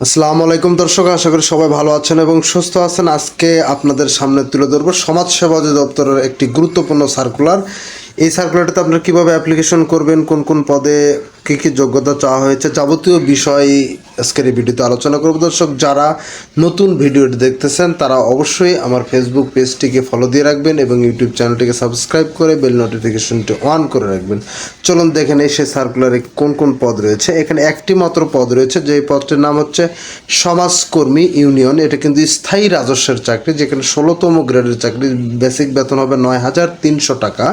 আসসালামু আলাইকুম দর্শক, আশা করি সবাই ভালো আছেন এবং সুস্থ আছেন। আজকে আপনাদের সামনে তুলে ধরবো সমাজসেবা অধিদপ্তরের একটি গুরুত্বপূর্ণ সার্কুলার এই সার্কুলারটাতে আপনারা কীভাবে অ্যাপ্লিকেশন করবেন, কোন কোন পদে কী কী যোগ্যতা চাওয়া হয়েছে যাবতীয় বিষয় আজকের এই ভিডিওতে আলোচনা করব। দর্শক, যারা নতুন ভিডিওটি দেখতেছেন, তারা অবশ্যই আমার ফেসবুক পেজটিকে ফলো দিয়ে রাখবেন এবং ইউটিউব চ্যানেলটিকে সাবস্ক্রাইব করে বেল নোটিফিকেশনটি অন করে রাখবেন। চলুন দেখেন এই সেই সার্কুলারে কোন কোন পদ রয়েছে। এখানে একটি মাত্র পদ রয়েছে যে পদটির নাম হচ্ছে সমাজকর্মী ইউনিয়ন। এটা কিন্তু স্থায়ী রাজস্বের চাকরি, যেখানে ষোলোতম গ্রেডের চাকরি বেসিক বেতন হবে নয় হাজার তিনশো টাকা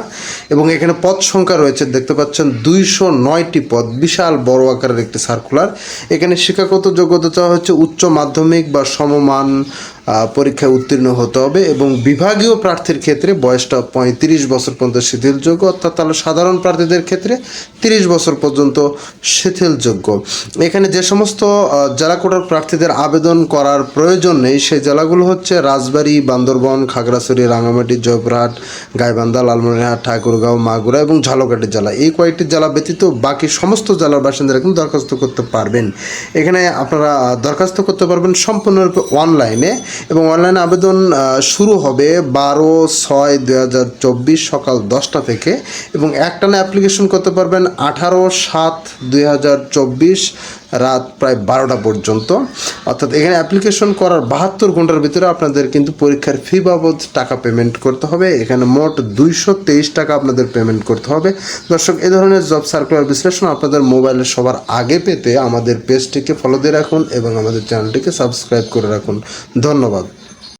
এবং এখানে পদ সংখ্যা রয়েছে, দেখতে পাচ্ছেন, দুইশো নয়টি পদ, বিশাল বড় আকারের একটি সার্কুলার এখানে শিক্ষাগত যোগ্যতা চাওয়া হচ্ছে উচ্চ মাধ্যমিক বা সমমান পরীক্ষায় উত্তীর্ণ হতে হবে এবং বিভাগীয় প্রার্থীর ক্ষেত্রে বয়সটা পঁয়ত্রিশ বছর পর্যন্ত শিথিলযোগ্য, অর্থাৎ তাহলে সাধারণ প্রার্থীদের ক্ষেত্রে তিরিশ বছর পর্যন্ত শিথিলযোগ্য। এখানে যে সমস্ত জেলা কোটার প্রার্থীদের আবেদন করার প্রয়োজন নেই, সেই জেলাগুলো হচ্ছে রাজবাড়ী, বান্দরবন, খাগড়াছড়ি রাঙামাটি জয়পুরহাট, গাইবান্ধা, লালমনিরহাট, ঠাকুরগাঁও, মাগুরা এবং ঝালকাঠি জেলা। এই কয়েকটি জেলা ব্যতীত বাকি সমস্ত জেলার বাসিন্দারা কিন্তু দরখাস্ত করতে পারবেন। এখানে আপনারা দরখাস্ত করতে পারবেন সম্পূর্ণরূপে অনলাইনে। এবং অনলাইন আবেদন শুরু হবে বারো ছয় চব্বিশ সকাল দশটা থেকে এবং একটানা অ্যাপ্লিকেশন করতে পারবেন আঠারো সাত দুই হাজার চব্বিশ রাত প্রায় বারোটা পর্যন্ত। অর্থাৎ এখানে অ্যাপ্লিকেশন করার বাহাত্তর ঘণ্টার ভিতরে আপনাদের কিন্তু পরীক্ষার ফি বাবদ টাকা পেমেন্ট করতে হবে। এখানে মোট দুইশো তেইশ টাকা আপনাদের পেমেন্ট করতে হবে। দর্শক, এ ধরনের জব সার্কুলার বিশ্লেষণ আপনাদের মোবাইলে সবার আগে পেতে আমাদের পেজটিকে ফলো দিয়ে রাখুন এবং আমাদের চ্যানেলটিকে সাবস্ক্রাইব করে রাখুন। ধন্যবাদ।